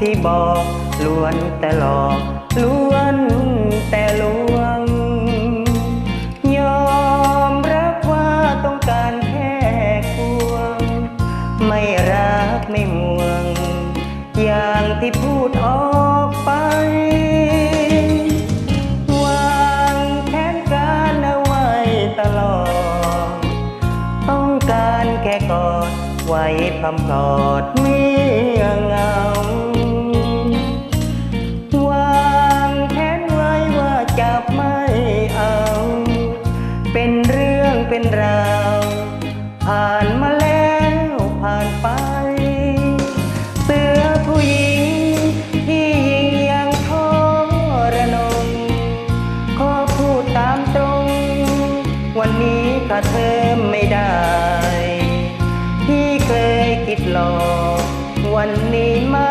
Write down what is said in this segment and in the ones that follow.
ที่บอกล้วนแต่หลอกล้วนแต่ลวง ยอมรับว่าต้องการแค่ควง ไม่รักไม่ห่วง อย่างที่พูดออกไปวางแผนการเอาไว้ตลอดต้องการแค่กอดไว้พำกอดเมื่อเงา มาแล้วผ่านไป เสือผู้หญิงที่ยิงยังทอระนงขอพูดตามตรง วันนี้ข้าเธอไม่ได้ ที่เคยคิดหลอก วันนี้มา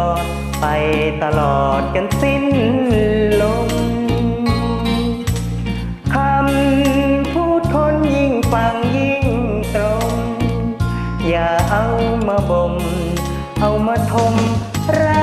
อไปตลอดกันสิ้นลมคำพูดคนยิ่งฟังยิ่งตรง อย่าเอามาบ่มเอามาทมรั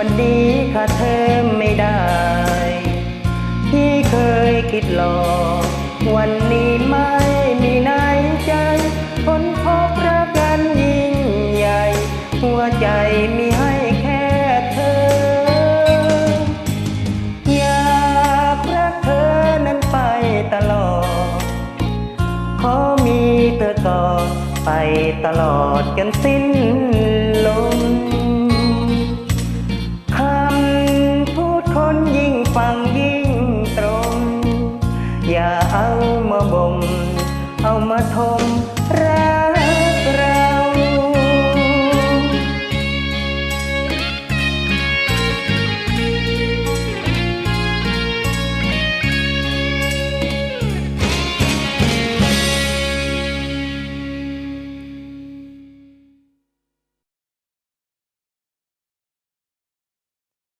วันนี้ข้าเธอไม่ได้ ที่เคยคิดหลอกวันนี้ไม่มีในใจคนพบรักกันยิ่งใหญ่ หัวใจมีให้แค่เธอ อยากรักเธอนั้นไปตลอด ขอมีเธอก่อนไปตลอดจนสิ้นลม